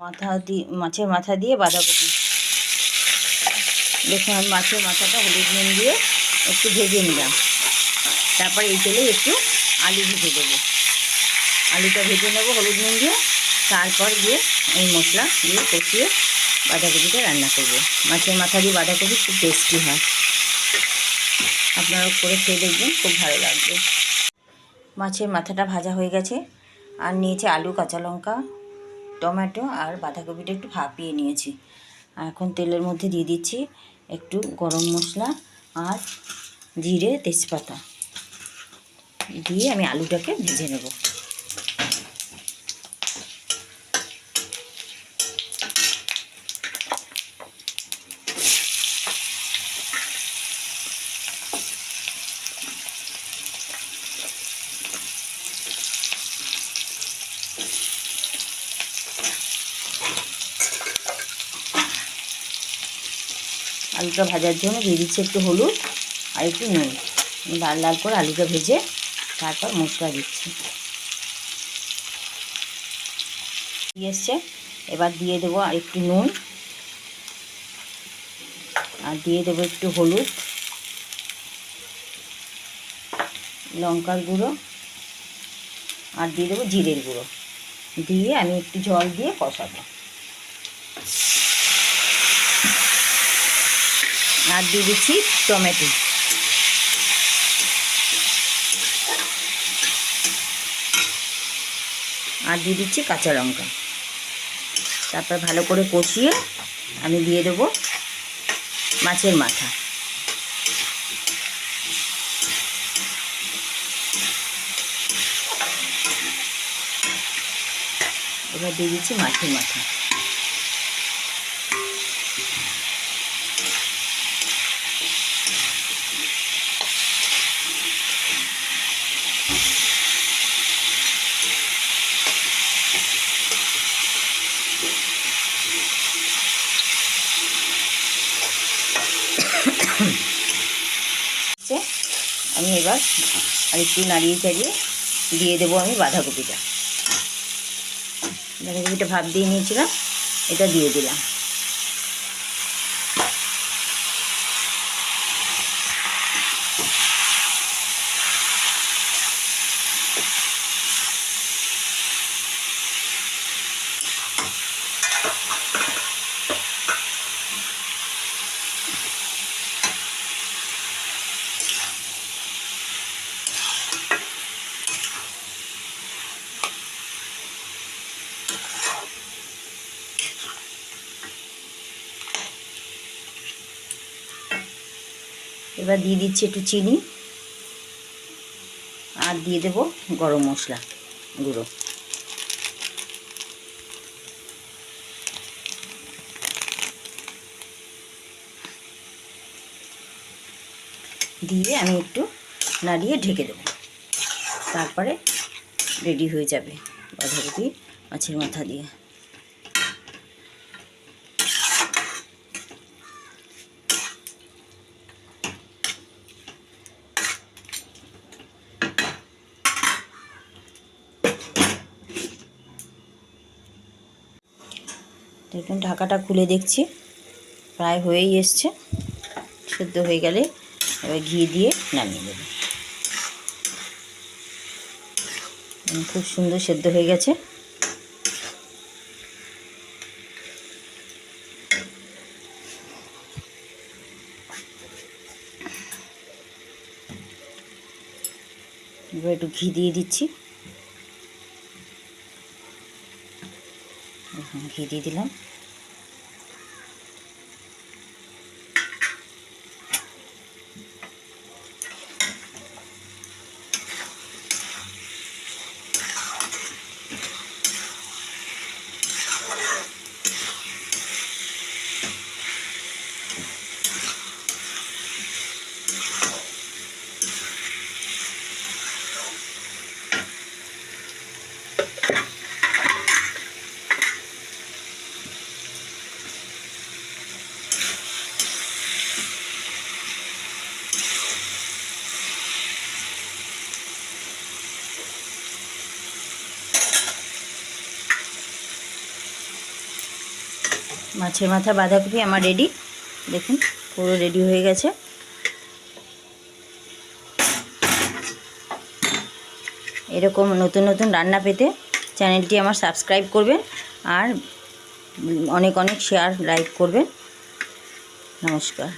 মাথা দিয়ে, মাছের মাথা দিয়ে বাঁধাকপি। দেখুন, আমি মাছের মাথাটা হলুদ নুন দিয়ে একটু ভেজে নিলাম। তারপর এই তেলে একটু আলু ভেজে দেবো। আলুটা ভেজে নেব হলুদ নুন দিয়ে। তারপর দিয়ে এই মশলা দিয়ে কষিয়ে বাঁধাকপিটা রান্না করব। মাছের মাথা দিয়ে বাঁধাকপি খুব টেস্টি হয়। আপনারা করে খেয়ে দেখবেন, খুব ভালো লাগবে। মাছের মাথাটা ভাজা হয়ে গেছে। আর নিয়েছে আলু, কাঁচা লঙ্কা টমেটো আর বাঁধাকপিটা একটু ভাপিয়ে নিয়েছি। আর এখন তেলের মধ্যে দিয়ে দিচ্ছি একটু গরম মশলা আর জিরে তেজপাতা। দিয়ে আমি আলুটাকে ভেজে নেব। আলুটা ভাজার জন্য দিয়ে দিচ্ছি একটু হলুদ আর একটু নুন। লাল লাল করে আলুটা ভেজে তারপর মশলা দিচ্ছি। দিয়ে এসছে। এবার দিয়ে দেবো আর একটু নুন। আর দিয়ে দেবো একটু হলুদ। লঙ্কার গুঁড়ো। আর দিয়ে দেবো জিরের গুঁড়ো। দিয়ে আমি একটু জল দিয়ে কষাবো। আর দিয়ে দিচ্ছি টমেটো। আর দিয়ে দিচ্ছি কাঁচা লঙ্কা। তারপর ভালো করে কষিয়ে আমি দিয়ে দেবো মাছের মাথা। এবার দিয়ে দিচ্ছি মাছের মাথা। হচ্ছে, আমি এবার আর একটু নাড়িয়ে চাড়িয়ে দিয়ে দেবো আমি বাঁধাকপিটা। বাঁধাকপিটা ভাব দিয়ে নিয়েছিলাম, এটা দিয়ে দিলাম। এবার দিয়ে দিচ্ছি একটু চিনি আর দিয়ে দেব গরম মশলা গুঁড়ো। দিয়ে আমি একটু নাড়িয়ে ঢেকে দেবো। তারপরে রেডি হয়ে যাবে বাঁধাকপি মাছের মাথা দিয়ে। দেখুন ঢাকাটা খুলে দেখছি। প্রায় হয়েই এসছে। সেদ্ধ হয়ে গেলে এবার ঘি দিয়ে নামিয়ে দেবো খুব সুন্দর সেদ্ধ হয়ে গেছে। এবার একটু ঘি দিয়ে দিচ্ছি। এখন দিয়ে দিলাম। মাছের মাথা বাঁধাকপি আমার রেডি দেখুন, পুরো রেডি হয়ে গেছে। এরকম নতুন নতুন রান্না পেতে চ্যানেলটি আমার সাবস্ক্রাইব করবেন আর অনেক অনেক শেয়ার লাইক করবেন। নমস্কার।